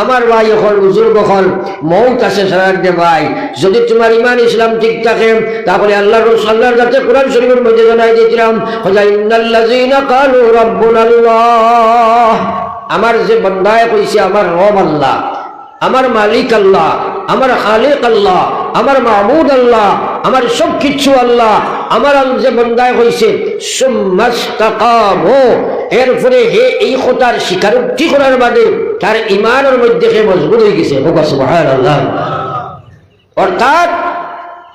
আমার ভাই এখন বুজুর্গ হল মৌত আছে সারাকে ভাই। যদি তোমার ইমান ইসলাম ঠিক থাকে, তাহলে আল্লাহ রসুল্লাহর কাছে কোরআন শরীফের মধ্যে জানাই দিয়েছিলাম আমার যে বন্দায় কইছে, আমার রব আল্লাহ, আমার মালিক আল্লাহ, আমার খালিক আল্লাহ, আমার মাহমুদ আল্লাহ, আমার সব কিছু আল্লাহ। আমার যে বন্দায় হয়েছে সুম্মাস্তাকামু এরপরে হে এই কথার স্বীকারোক্তি করার বাদে তার ইমানের মধ্যে সে মজবুত হয়ে গেছে। সুবহানাল্লাহ। অর্থাৎ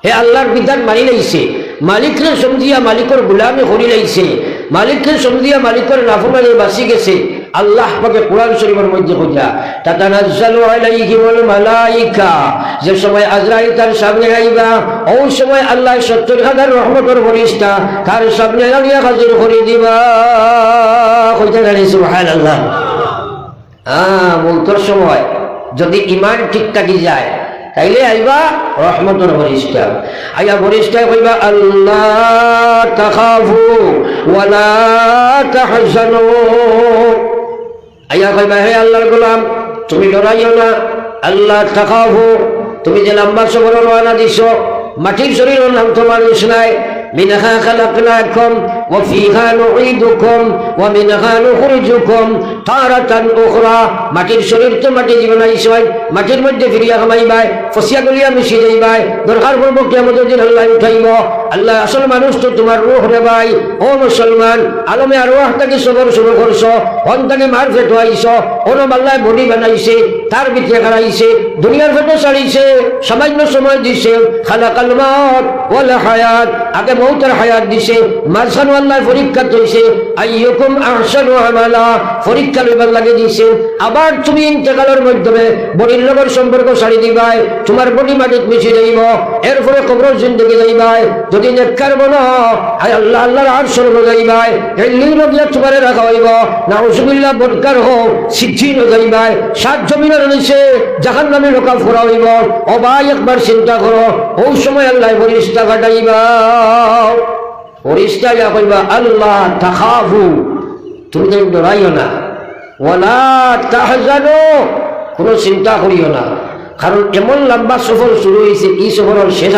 হে আল্লাহর বিধান মানি লাইছে। মালিকরে সমঝিয়া মালিকর গোলামে হরি লাইছে। মালিকরে সমঝিয়া মালিকর নাফরমানি বাসি গেছে। আল্লাহ পাকে কোরআন শরীফের মধ্যে খুঁজা তাতানাজ্জালু আলাইহিমুল মালাইকা যে সময় আজরাইল তার সামনে আইবা, ওই সময় আল্লাহ সত্তর হাজার রহমতের ফরিস্তা তার সামনে আনিয়া হাজির করে দিবা। কইতে জানি, সুবহানাল্লাহ। হ্যাঁ মূলতর সময় যদি ইমান ঠিক থাকি যায়, তাইলে আইবা রহমতর বরিষ্ঠা আইয়া বরিষ্ঠা কইবা, আল্লাহ তাখাফু ওয়ালা তাহজানু। আইয়া কইবা, হে আল্লাহর গোলাম, তুমি ডরাইও না। আল্লাহ তাকাবো তুমি যে লম্বা সবর রওনা দিছ, মাটির শরীর নাম তোমার ইসলায় মিনাহা এখন وفيها نعيدكم ومنها نخرجكم تارة أخرى মাটির শরীর তো মাটি জীবন আইসবাই মাটির মধ্যে ফিরিয়া কামাইবাই ফসিয়া গলিয়া মিশি যাইবাই দরকার পড়বো কেমতের দিন আল্লাহ উঠাইব আল্লাহ আসল মানুষ তো তোমার রুহ রে ভাই ও মুসলমান আলমে আর রুহ তাকে সবর শুরু করছো হন তাকে মার ফেটো আইছ ওনম আল্লাহ বডি বানাইছে তার ভিতরে খারাইছে দুনিয়ার ফেটো ছাড়িছে সামান্য সময় দিছে খালা কালমাত ওয়ালা হায়াত আগে মৌতের হায়াত দিছে মাঝখানে আল্লাহ পরীক্ষা তৈছে আইয়ুকুম আহসানু আমালা। পরীক্ষা লইবার লাগে দিছে আবার তুমি ইন্তেকালের মাধ্যমে বডির লগর সম্পর্ক ছাড়ি দিবাই, তোমার বডি মাটিত মিশে যাইব এরপরে কবর জিন্দগি যাইবাই। যদি নেককার আয় আল্লাহ, আল্লাহর আর স্বর্গ যাইবাই। এল্লি লগিয়া তোমারে রাখা হইব। না নাউজুবিল্লাহ বদকার হোক সিদ্ধিন যাইবাই। সাত জমিনের নিচে জাহান নামে লোকা ফোরা হইব। অবাই একবার চিন্তা করো, ও সময় আল্লাহ ফরিস্তা কাটাইবা। ফরিস্তা যা কইবা আল্লাহ তাখাফু। তুমি তো ডরাইও না। ওয়ালা তাহজানো। কোনো চিন্তা করিও না। কারণ এমন লম্বা সফর শুরু হয়েছে এই সফরের শেষ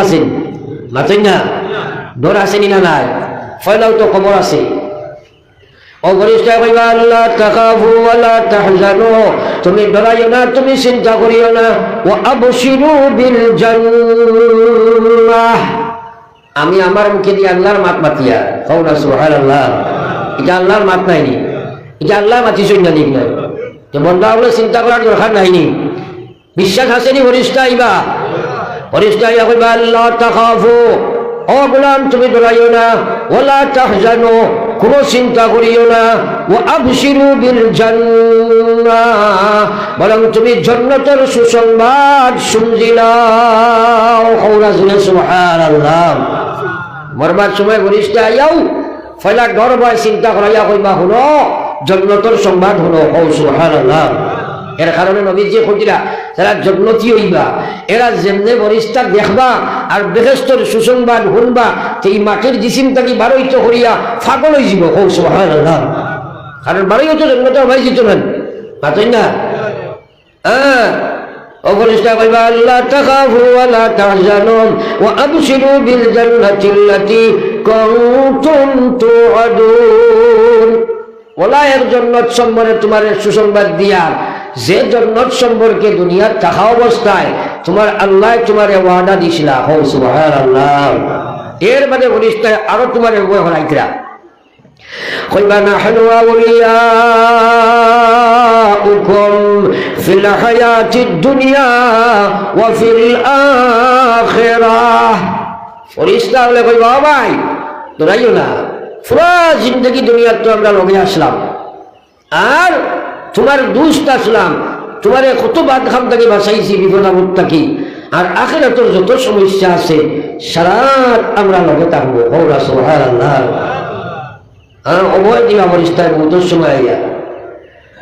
না? ডর না নাই? ফয়লাও তো খবর আছে। তুমি ডরাইও না, তুমি চিন্তা করিও না। ও আবশিরু বিল আমি আমার মুখে দিয়ে আল্লাহর মাত মাতিয়া। কওনা আল্লাহ এটা আল্লাহর মাত নাইনি। এটা আল্লাহ মাতি সৈন্য দিক নাই। যে বন্ধা হলে চিন্তা করার দরকার নাইনি। বিশ্বাস আছে নি হরিষ্ঠা আইবা? হরিষ্ঠা আইয়া কইবা, আল্লাহ তাকাফু ও গোলাম, তুমি ডরাইও না। ওলা তাহজানো। কোনো চিন্তা করিও না। ও আবশিরু জান্নাহ। বরং তুমি জান্নাতের সুসংবাদ সুবহানাল্লাহ। মরবার সময় বরিষ্ঠ আইয়াও ফলে ডর ভয় চিন্তা করাইয়া কইবা হলো জন্নতর সংবাদ হলো ও সুবহানাল্লাহ। এর কারণে নবীজি খুঁজিরা যারা জন্নতি হইবা। এরা যেমনে বরিষ্ঠা দেখবা আর বেহেস্তর সুসংবাদ শুনবা এই মাটির জিসিম থাকি বারোইত করিয়া ফাগল হয়ে যাব সুবহানাল্লাহ। কারণ বারোই তো জন্নত ভাই জিত নেন। মাতই না? হ্যাঁ। আল্লাহ তাখাফু ওয়ালা তাহজানুন ওয়া আবশিরু বিল জান্নাতি আল্লাতী কুনতুম তুআদুন। ওলা এক জন্নত সম্বরে তোমার সুসংবাদ দিয়া যে জন্নত সম্পর্কে দুনিয়ার থাকা অবস্থায়, তোমার আল্লাহ তোমার ওয়াদা দিছিলা। এর মানে বলিস্তায় আরও তোমার ও ভাই না। জিন্দগি দুনিয়ার তো আমরা লগে আসলাম। আর তোমার দুষ্ট আসলাম, তোমার কত বাদ খাম থেকে বাঁচাইছি, বিপদ আপদ থাকি। আর আখেরাতর যত সমস্যা আছে সারা আমরা লগে থাকব। হৌরা সোহার আল্লাহ হ্যাঁ অভয় দিবা আমার ইস্তায় সময় আইয়া।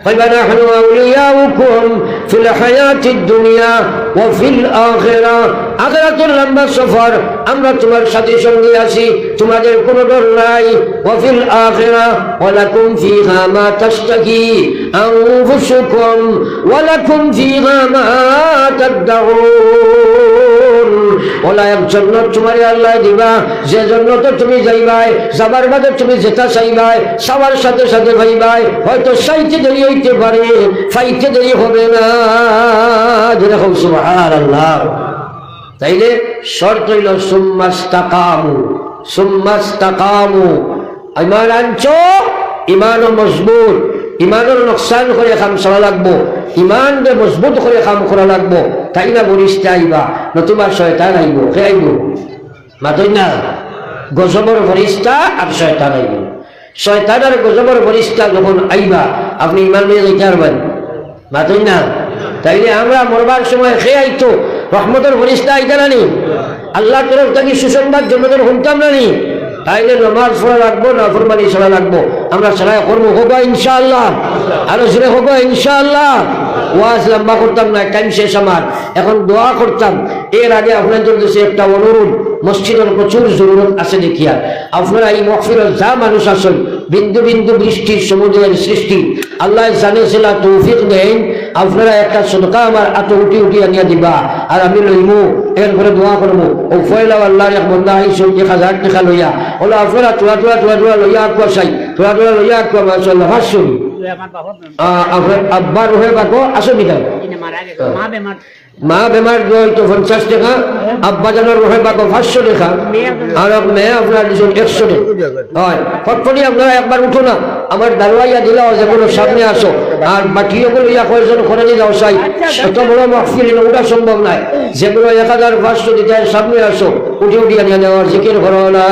فنحن أولياؤكم في الحياة الدنيا وفي الآخرة আখেরাতুর লম্বা সফর আমরা তোমার সাথে সঙ্গে আছি তোমাদের কোনো ডর নাই ওয়াফিল আখিরা ওয়ালাকুম ফিহা মা তাশতাকি আনফুসুকুম ওয়ালাকুম ফিহা মা তাদউন যাইবাই, যাবার বাদে তুমি যেটা ভাইবাই, হয়তো সাইতে দেরি হইতে পারে, ফাইতে হবে না। যেরকম সুবহানাল্লাহ। তাইলে শর্ত হইল, সুম্মাস্তাকামু সুম্মাস্তাকামু। ইমান আনছ, ইমানও মজবুত। ইমানের নকশান করে কাম চলা লাগবো। ইমান যে মজবুত করে কাম করা লাগবো। তাই না বরিষ্ঠে আইবা নতুবা শয়তান আইব সে আইব মাতই না গজবর ফরিস্তা আর শয়তান আইব শয়তান আর গজবর ফরিস্তা যখন আইবা আপনি ইমান নিয়ে যেতে পারবেন মাতই না তাইলে আমরা মরবার সময় খেয়ে আইতো রহমতের ফরিস্তা আইতা নানি আল্লাহ তরফ থেকে সুসংবাদ জন্মদের শুনতাম নানি। তাইলে নমাজ পড়া লাগবো, না ফরমানি সোনা লাগবো? আমরা সারা করব, হব ইনশাআল্লাহ। আরও সেরে হব ইনশাআল্লাহ। ওয়াজ লম্বা করতাম না টাইম শেষ আমার। এখন দোয়া করতাম। এর আগে আপনাদের দেশে একটা অনুরোধ, মসজিদের প্রচুর জরুরত আছে দেখিয়া। আপনারা এই মকফিরত যা মানুষ আসেন বিন্দু বিন্দু বৃষ্টির সমুদ্রের সৃষ্টি। আল্লাহ জানে সেলা তৌফিক দেন। আপনারা একটা সদকা আমার এত উঠি উঠি আনিয়া দিবা। আর আমি লইমু এরপরে দোয়া করব। ও ফয়লা আল্লাহর এক বন্ধা আইসো এক হাজার টাকা লইয়া। ওলা আপনারা তোলা তোলা তোলা তোলা লইয়া আকুয়া চাই তোলা তোলা লইয়া আকুয়া মাসাল্লাহ আপনার আব্বার রহে বাকো মা বেমার। হয়তো পঞ্চাশ টাকা, আব্বা জানার রহে বাকো পাঁচশো টাকা, আর মেয়ে আপনার দুজন একশো টাকা। হয় আপনারা একবার উঠো না। আমার দারোয়াইয়া দিলাও যে কোনো সামনে আসো। আর বাকি বাকিগুলো ইয়া কয়েকজন করে দিয়ে যাও চাই এত বড় মহফিল ওটা সম্ভব নয় যেগুলো এক হাজার পাঁচশো দিতে সামনে আসো, উঠে উঠিয়ে নিয়ে নেওয়ার জিকির করো না